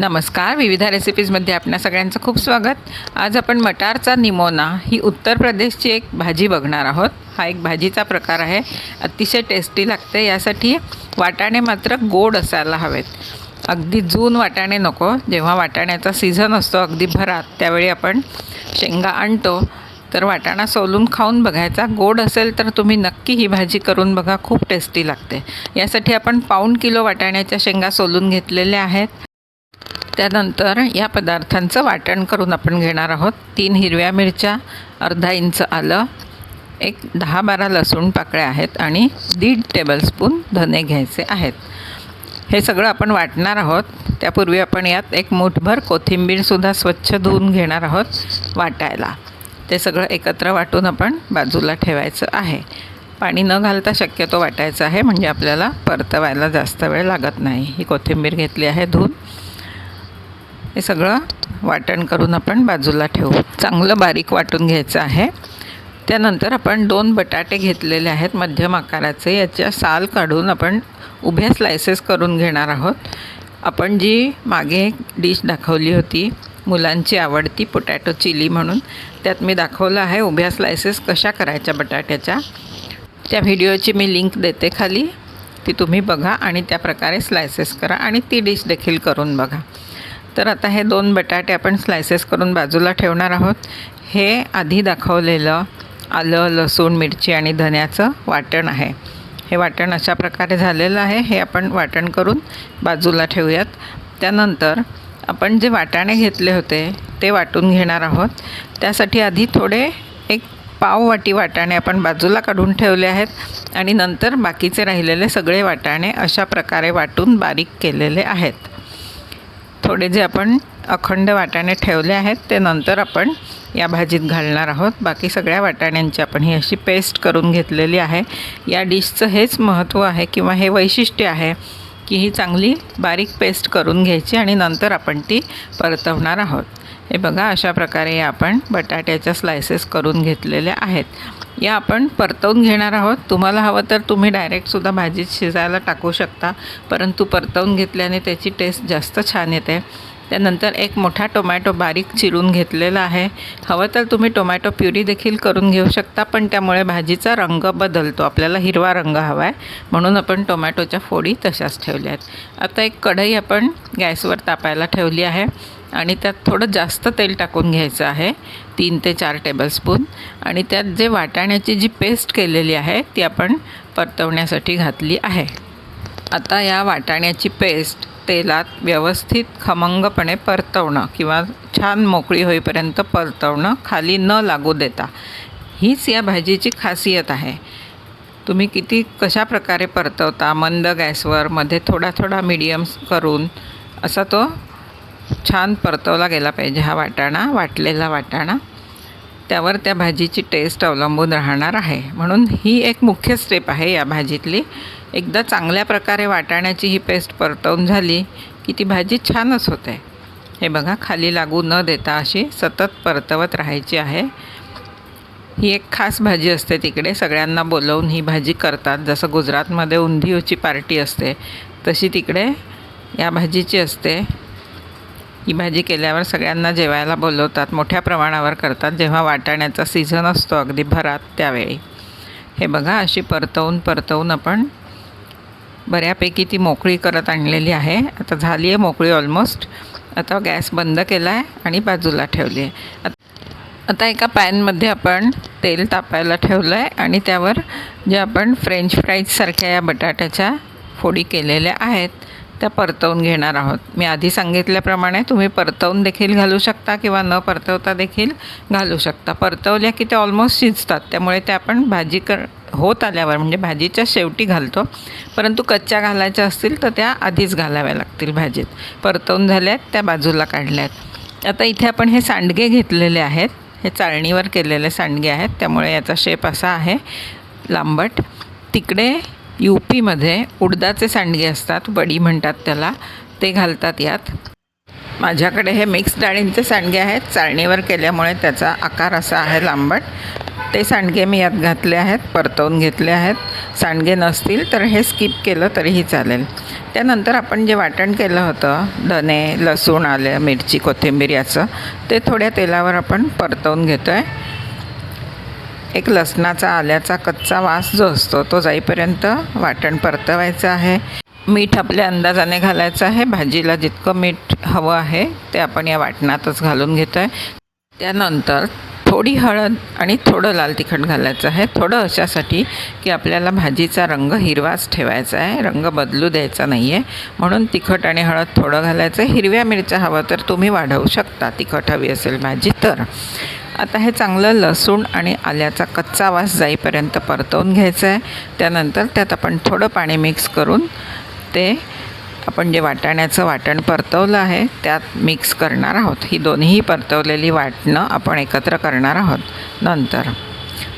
नमस्कार विविधा रेसिपीजमध्ये आपल्या सगळ्यांचं खूप स्वागत. आज आपण मटारचा निमोना ही उत्तर प्रदेशची एक भाजी बघणार आहोत. हा एक भाजीचा प्रकार आहे. अतिशय टेस्टी लागते. यासाठी वाटाणे मात्र गोड असायला हवेत. अगदी जून वाटाणे नको. जेव्हा वाटाण्याचा सीझन असतो अगदी भरात त्यावेळी आपण शेंगा आणतो. तर वाटाणा सोलून खाऊन बघायचा. गोड असेल तर तुम्ही नक्की ही भाजी करून बघा. खूप टेस्टी लागते. यासाठी आपण पाऊण किलो वाटाण्याच्या शेंगा सोलून घेतलेल्या आहेत. त्यानंतर या पदार्थांचं वाटण करून आपण घेणार आहोत. तीन हिरव्या मिरच्या अर्धा इंच आलं एक दहा बारा लसूण पाकळ्या आहेत आणि दीड टेबलस्पून धने घ्यायचे आहेत. हे सगळं आपण वाटणार आहोत. त्यापूर्वी आपण यात एक मूठभर कोथिंबीरसुद्धा स्वच्छ धुवून घेणार आहोत वाटायला. ते सगळं एकत्र वाटून आपण बाजूला ठेवायचं आहे. पाणी न घालता शक्यतो वाटायचं आहे म्हणजे आपल्याला परतवायला जास्त वेळ लागत नाही. ही कोथिंबीर घेतली आहे धुवून. हे सगळं वाटण करून आपण बाजूला ठेवू. चांगलं बारीक वाटून घ्यायचं आहे. त्यानंतर आपण दोन बटाटे घेतलेले आहेत मध्यम आकाराचे. याच्या साल काढून आपण उभ्या स्लायसेस करून घेणार आहोत. आपण जी मागे एक डिश दाखवली होती मुलांची आवडती पोटॅटो चिली म्हणून त्यात मी दाखवलं आहे उभ्या स्लायसेस कशा करायच्या बटाट्याच्या. त्या व्हिडिओची मी लिंक देते खाली. ती तुम्ही बघा आणि त्या प्रकारे स्लायसेस करा आणि ती डिश देखील करून बघा. तर आता हे दोन बटाटे आपण स्लायसेस करून बाजूला ठेवणार आहोत. हे आधी दाखवलेलं आलं लसूण मिरची आणि धन्याचं वाटण आहे. हे वाटण अशा प्रकारे झालेलं आहे. हे आपण वाटण करून बाजूला ठेवूयात. त्यानंतर आपण जे वाटाणे घेतले होते ते वाटून घेणार आहोत. त्यासाठी आधी थोडे एक पाव वाटी वाटाणे आपण बाजूला काढून ठेवले आहेत आणि नंतर बाकीचे राहिलेले सगळे वाटाणे अशा प्रकारे वाटून बारीक केलेले आहेत. थोडे जे आपण अखंड वाटाणे ठेवले आहेत ते नंतर आपण या भाजीत घालणार आहोत. बाकी सगळ्या वाटाण्यांची आपण ही अशी पेस्ट करून घेतलेली आहे. या डिशचं हेच महत्त्व आहे किंवा हे वैशिष्ट्य आहे की ही चांगली बारीक पेस्ट करून घ्यायची आणि नंतर आपण ती परतवणार आहोत. हे बघा अशा प्रकारे या आपण बटाट्याच्या स्लायसेस करून घेतलेल्या आहेत. या आपण परतवून घेणार आहोत. तुम्हाला हवं तर तुम्ही डायरेक्टसुद्धा भाजीत शिजायला टाकू शकता परंतु परतवून घेतल्याने त्याची टेस्ट जास्त छान येते. त्यानंतर एक मोठा टोमॅटो बारीक चिरून घेतलेला आहे. हवं तर तुम्ही टोमॅटो प्युरी देखील करून घेऊ शकता पण त्यामुळे भाजीचा रंग बदलतो. आपल्याला हिरवा रंग हवा आहे म्हणून आपण टोमॅटोच्या फोडी तशाच ठेवल्या आहेत. आता एक कढई आपण गॅसवर तापायला ठेवली आहे. आणि त्यात थोडं जास्त तेल टाकून घ्यायचं आहे तीन ते चार टेबलस्पून आणि त्यात जे वाटाण्याची जी पेस्ट केलेली आहे ती आपण परतवण्यासाठी घातली आहे. आता या वाटाण्याची पेस्ट तेलात व्यवस्थित खमंगपणे परतवणं किंवा छान मोकळी होईपर्यंत परतवणं खाली न लागू देता. हीच या भाजीची खासियत आहे. तुम्ही किती कशा प्रकारे परतवता मंद गॅसवर मध्ये थोडा थोडा मिडियम करून असा तो छान परतवला गेला पाहिजे हा वाटाणा वाटलेला वाटाणा. त्यावर त्या भाजीची टेस्ट अवलंबून राहणार आहे. म्हणून ही एक मुख्य स्टेप आहे या भाजीतली. एकदा चांगल्या प्रकारे वाटाण्याची ही पेस्ट परतवून झाली की ती भाजी छानच होते. हे बघा खाली लागू न देता अशी सतत परतवत राहायची आहे. ही एक खास भाजी असते तिकडे. सगळ्यांना बोलवून ही भाजी करतात. जसं गुजरातमध्ये उंधियूची पार्टी असते तशी तिकडे या भाजीची असते. ही भाजी केल्यावर सगळ्यांना जेवायला बोलवतात मोठ्या प्रमाणावर करतात जेव्हा वाटाण्याचा सीझन असतो अगदी भरात त्यावेळी. हे बघा अशी परतवून परतवून आपण बऱ्यापैकी ती मोकळी करत आणलेली आहे. आता झाली आहे मोकळी ऑलमोस्ट आता गॅस बंद केला आहे आणि बाजूला ठेवली आहे आता एका पॅनमध्ये आपण तेल तापायला ठेवलं आहे आणि त्यावर जे आपण फ्रेंच फ्राईजसारख्या या बटाट्याच्या फोडी केलेल्या आहेत त्या परतवून घेणार आहोत. मी आधी सांगितल्याप्रमाणे तुम्ही परतवून देखील घालू शकता किंवा न परतवता देखील घालू शकता. परतवल्या की ते ऑलमोस्ट शिजतात. त्यामुळे ते आपण भाजी कर होत आल्यावर म्हणजे भाजीच्या शेवटी घालतो. परंतु कच्च्या घालायच्या असतील तर त्या आधीच घालाव्या लागतील भाजीत. परतवून झाल्यात त्या बाजूला काढल्यात. आता इथे आपण हे सांडगे घेतलेले आहेत. हे चाळणीवर केलेले सांडगे आहेत. त्यामुळे याचा शेप असा आहे. लांबट तिकडे यू पीमध्ये उडदाचे सांडगे असतात वडी म्हणतात त्याला ते घालतात यात. माझ्याकडे हे मिक्स डाळींचे सांडगे आहेत चाळणीवर केल्यामुळे त्याचा आकार असा आहे लांबट. ते सांडगे मी यात घातले आहेत परतवून घेतले आहेत. सांडगे नसतील तर हे स्किप केलं तरीही चालेल. त्यानंतर आपण जे वाटण केलं होतं धने लसूण आलं मिरची कोथिंबीर याचं ते थोड्या तेलावर आपण परतवून घेतो आहे एक लसणाचा आल्याचा कच्चा वास जो असतो तो जाईपर्यंत वाटण परतवायचं आहे. मीठ आपल्या अंदाजाने घालायचं आहे. भाजीला जितकं मीठ हवं आहे ते आपण या वाटणातच घालून घेतो आहे त्यानंतर थोडी हळद आणि थोडं लाल तिखट घालायचं आहे. थोडं अशासाठी की आपल्याला भाजीचा रंग हिरवाच ठेवायचा आहे. रंग बदलू द्यायचा नाही आहे म्हणून तिखट आणि हळद थोडं घालायचं आहे. हिरव्या मिरच्या हवं तर तुम्ही वाढवू शकता. तिखट हवी असेल भाजी तर. आता हे चांगलं लसूण आणि आल्याचा कच्चा वास जाईपर्यंत परतवून घ्यायचं आहे त्यानंतर त्यात आपण थोडं पाणी मिक्स करून ते आपण जे वाटाण्याचं वाटण परतवलं आहे त्यात मिक्स करणार आहोत. ही दोन्ही परतवलेली वाटणं आपण एकत्र करणार आहोत. नंतर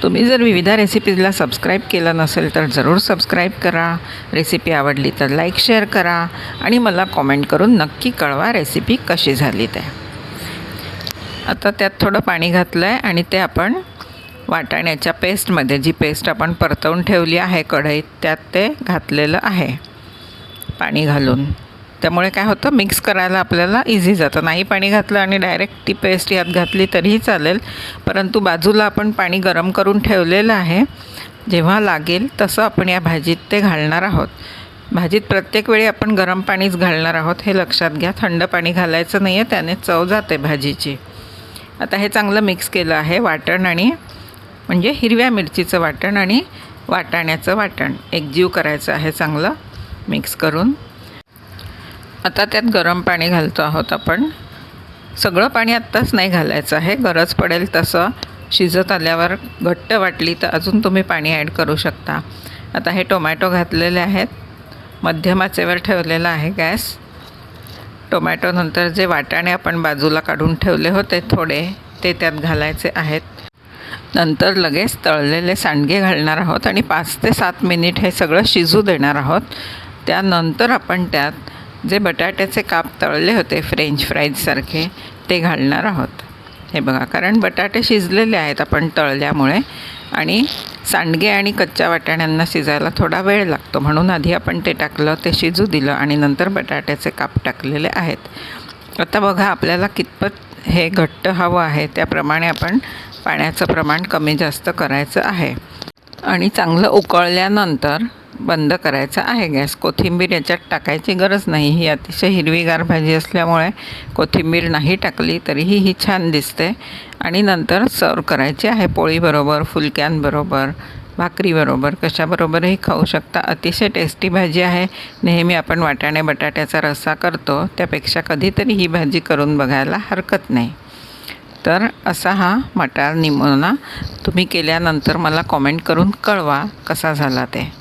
तुम्ही जर विविधा रेसिपीजला सबस्क्राईब केलं नसेल तर जरूर सबस्क्राईब करा. रेसिपी आवडली तर लाईक शेअर करा आणि मला कॉमेंट करून नक्की कळवा रेसिपी कशी झाली ते. आता त्यात थोडं पाणी घातलं आहे आणि ते आपण वाटाण्याच्या पेस्टमध्ये जी पेस्ट आपण परतवून ठेवली आहे कढईत त्यात ते घातलेलं आहे. पाणी घालून. त्यामुळे काय होतं मिक्स करायला आपल्याला इझी जातं. नाही पाणी घातलं आणि डायरेक्ट ती पेस्ट यात घातली तरीही चालेल. परंतु बाजूला आपण पाणी गरम करून ठेवलेलं आहे. जेव्हा लागेल तसं आपण या भाजीत ते घालणार आहोत. भाजीत प्रत्येक वेळी आपण गरम पाणीच घालणार आहोत हे लक्षात घ्या. थंड पाणी घालायचं नाही आहे त्याने चव जाते भाजीची. आता हे चांगलं मिक्स केलं आहे वाटण आणि म्हणजे हिरव्या मिरचीचं वाटण आणि वाटाण्याचं वाटण. एकजीव करायचं आहे चांगलं मिक्स करून. आता त्यात गरम पाणी घालतो आहोत आपण. सगळं पाणी आत्ताच नाही घालायचं आहे. गरज पडेल तसं शिजत आल्यावर घट्ट वाटली तर अजून तुम्ही पाणी ॲड करू शकता. आता हे टोमॅटो घातलेले आहेत. मध्यमाचेवर ठेवलेलं ठेवलेला आहे गॅस. टोमॅटोनंतर जे वाटाणे आपण बाजूला काढून ठेवले होते थोडे ते त्यात घालायचे आहेत. नंतर लगेच तळलेले सांडगे घालणार आहोत आणि पाच ते सात मिनिट हे सगळं शिजू देणार आहोत. त्यानंतर आपण त्यात जे बटाट्याचे काप तळले होते फ्रेंच फ्राईजसारखे ते घालणार आहोत. हे बघा कारण बटाटे शिजलेले आहेत आपण तळल्यामुळे. आणि सांडगे आणि कच्च्या वाटाण्यांना शिजायला थोडा वेळ लागतो. म्हणून आधी आपण ते टाकलं ते शिजू दिलं आणि नंतर बटाट्याचे काप टाकलेले आहेत. आता बघा आपल्याला कितपत हे घट्ट हवं आहे त्याप्रमाणे आपण पाण्याचं प्रमाण कमी जास्त करायचं आहे. आणि चांगलं उकळल्यानंतर बंद करायचं आहे गॅस. कोथिंबीर याच्यात टाकायची गरज नाही. ही अतिशय हिरवीगार भाजी असल्यामुळे कोथिंबीर नाही टाकली तरीही ही छान दिसते. आणि नंतर सर्व करायची आहे पोळीबरोबर फुलक्यांबरोबर भाकरीबरोबर कशाबरोबरही खाऊ शकता. अतिशय टेस्टी भाजी आहे. नेहमी आपण वाटाणे बटाट्याचा रस्सा करतो. त्यापेक्षा कधीतरी ही भाजी करून बघायला हरकत नाही. तर असा हा मटार निमोना. तुम्ही केल्यानंतर मला कॉमेंट करून कळवा कसा झाला ते.